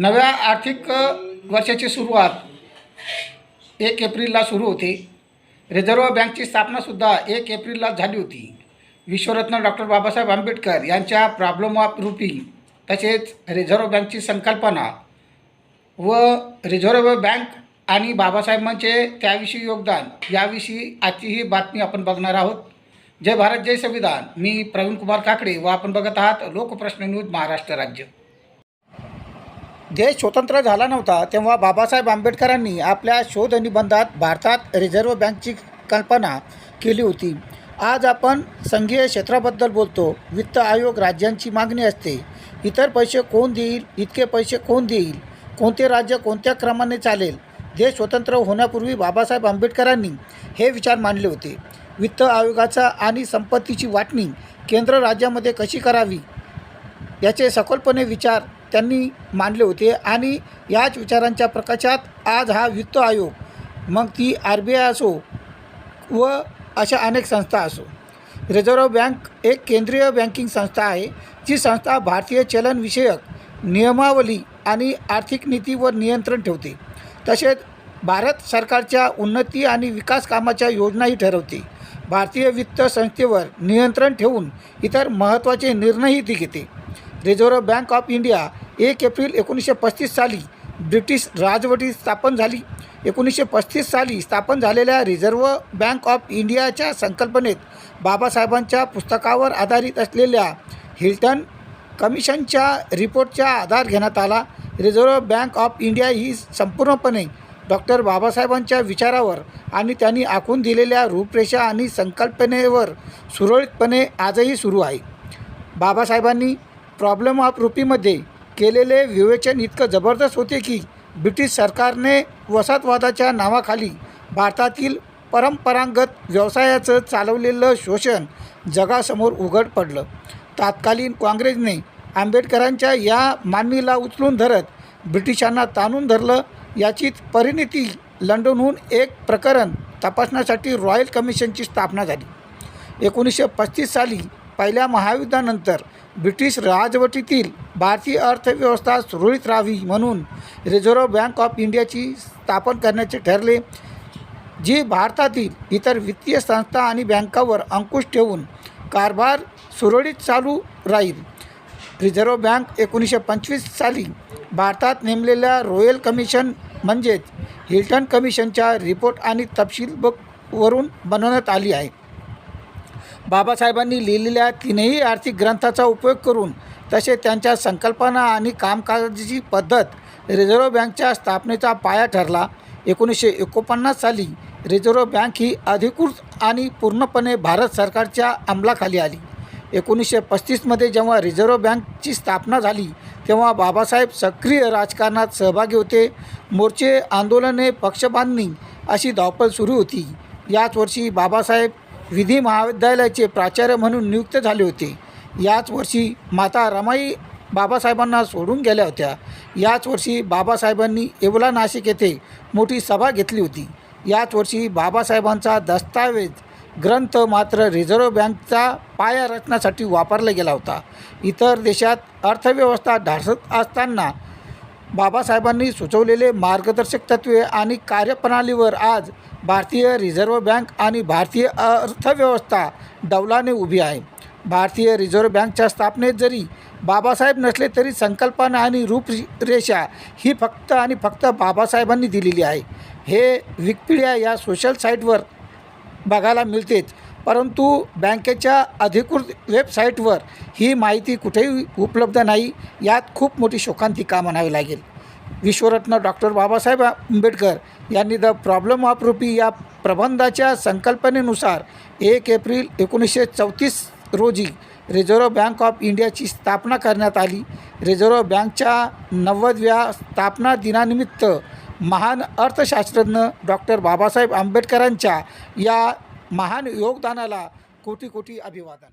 नव्या आर्थिक वर्षाची सुरुवात एक एप्रिलला सुरू होते. रिझर्व्ह बँकची स्थापनासुद्धा एक एप्रिलला झाली होती. विश्वरत्न डॉक्टर बाबासाहेब आंबेडकर यांच्या प्रॉब्लेम ऑफ रुपी तसेच रिझर्व्ह बँकची संकल्पना व रिझर्व्ह बँक आणि बाबासाहेबांचे त्याविषयी योगदान याविषयी आजची ही बातमी आपण बघणार आहोत. जय भारत जय संविधान. मी प्रवीण कुमार काकडे व आपण बघत आहात लोकप्रश्न न्यूज महाराष्ट्र राज्य. देश स्वतंत्र झाला नव्हता तेव्हा बाबासाहेब आंबेडकरांनी आपल्या शोध निबंधात भारतात रिझर्व्ह बँकची कल्पना केली होती. आज आपण संघीय क्षेत्राबद्दल बोलतो. वित्त आयोग राज्यांची मागणी असते. इतर पैसे कोण देईल? इतके पैसे कोण देईल? कोणते राज्य कोणत्या क्रमाने चालेल? देश स्वतंत्र होण्यापूर्वी बाबासाहेब आंबेडकरांनी हे विचार मांडले होते. वित्त आयोगाचा आणि संपत्तीची वाटणी केंद्र राज्यामध्ये कशी करावी? याचे सखोलपणे विचार त्यांनी मांडले होते आणि याच विचारांच्या प्रकाशात आज हा वित्त आयोग मग ती आर बी आय असो व अशा अनेक संस्था असो. रिझर्व्ह बँक एक केंद्रीय बँकिंग संस्था आहे. जी संस्था भारतीय चलनविषयक नियमावली आणि आर्थिक नीतीवर नियंत्रण ठेवते. तसेच भारत सरकारच्या उन्नती आणि विकास कामाच्या योजनाही ठरवते. भारतीय वित्त संस्थेवर नियंत्रण ठेवून इतर महत्त्वाचे निर्णयही ती घेते. रिझर्व्ह बँक ऑफ इंडिया एक एप्रिल एकोणीसशे पस्तीस साली ब्रिटिश राजवटीत स्थापन झाली. एकोणीसशे पस्तीस साली स्थापन झालेल्या रिझर्व्ह बँक ऑफ इंडियाच्या संकल्पनेत बाबासाहेबांच्या पुस्तकावर आधारित असलेल्या हिल्टन कमिशनच्या रिपोर्टचा आधार घेण्यात आला. रिझर्व्ह बँक ऑफ इंडिया ही संपूर्णपणे डॉक्टर बाबासाहेबांच्या विचारावर आणि त्यांनी आखून दिलेल्या रूपरेषा आणि संकल्पनेवर सुरळीतपणे आजही सुरू आहे. बाबासाहेबांनी प्रॉब्लेम ऑफ रुपीमध्ये केलेले विवेचन इतकं जबरदस्त होते की ब्रिटिश सरकारने वसाहतवादाच्या नावाखाली भारतातील परंपरागत व्यवसायाचं चालवलेलं शोषण जगासमोर उघड पडलं. तात्कालीन काँग्रेसने आंबेडकरांच्या या मानवीला उचलून धरत ब्रिटिशांना ताणून धरलं. याचीच परिणिती लंडनहून एक प्रकरण तपासण्यासाठी रॉयल कमिशनची स्थापना झाली. एकोणीसशे पस्तीस साली पहिल्या महायुद्धानंतर ब्रिटिश राजवटीतील भारतीय अर्थव्यवस्था सुरळीत राहावी म्हणून रिझर्व्ह बँक ऑफ इंडियाची स्थापन करण्याचे ठरले जी भारतातील इतर वित्तीय संस्था आणि बँकावर अंकुश ठेवून कारभार सुरळीत चालू राहील. रिझर्व्ह बँक एकोणीसशे पंचवीस साली भारतात नेमलेल्या रॉयल कमिशन म्हणजेच हिल्टन कमिशनच्या रिपोर्ट आणि तपशील वरून बनवण्यात आली आहे. बाबासाहेबांनी लिहिलेल्या तीनही आर्थिक ग्रंथाचा उपयोग करून तसे त्यांच्या संकल्पना आणि कामकाजाची पद्धत रिझर्व्ह बँकच्या स्थापनेचा पाया ठरला. एकोणीसशे एकोणपन्नास साली रिझर्व्ह बँक ही अधिकृत आणि पूर्णपणे भारत सरकारच्या अंमलाखाली आली. एकोणीसशे पस्तीसमध्ये जेव्हा रिझर्व्ह बँकची स्थापना झाली तेव्हा बाबासाहेब सक्रिय राजकारणात सहभागी होते. मोर्चे आंदोलने पक्षबांधणी अशी धावपळ सुरू होती. याच वर्षी बाबासाहेब विधी महाविद्यालयाचे प्राचार्य म्हणून नियुक्त झाले होते. याच वर्षी माता रमाई बाबासाहेबांना सोडून गेल्या होत्या. याच वर्षी बाबासाहेबांनी येवला नाशिक येथे मोठी सभा घेतली होती. याच वर्षी बाबासाहेबांचा दस्तावेज ग्रंथ मात्र रिझर्व्ह बँकचा पाया रचण्यासाठी वापरला गेला होता. इतर देशात अर्थव्यवस्था ढासत असताना बाबासाहेबांनी सुचवलेले मार्गदर्शक तत्त्वे आणि कार्यप्रणालीवर आज भारतीय रिझर्व्ह बँक आणि भारतीय अर्थव्यवस्था डौलाने उभी आहे. भारतीय रिझर्व्ह बँकच्या स्थापनेत जरी बाबासाहेब नसले तरी संकल्पना आणि रूपरेषा ही फक्त आणि फक्त बाबासाहेबांनी दिलेली आहे. हे विकिपीडिया या सोशल साईटवर बघायला मिळतेच. परंतु बँकेच्या अधिकृत वेबसाईटवर ही माहिती कुठेही उपलब्ध नाही यात खूप मोठी शोकांतिका म्हणावी लागेल? विश्वरत्न डॉक्टर बाबासाहेब आंबेडकर यांनी द प्रॉब्लेम ऑफ रुपी या प्रबंधाच्या संकल्पनेनुसार एक एप्रिल एकोणीसशे चौतीस रोजी रिझर्व्ह बँक ऑफ इंडियाची स्थापना करण्यात आली. रिझर्व्ह बँकच्या नव्वदव्या स्थापना दिनानिमित्त महान अर्थशास्त्रज्ञ डॉक्टर बाबासाहेब आंबेडकरांच्या या महान योगदानाला कोटी कोटी अभिवादन.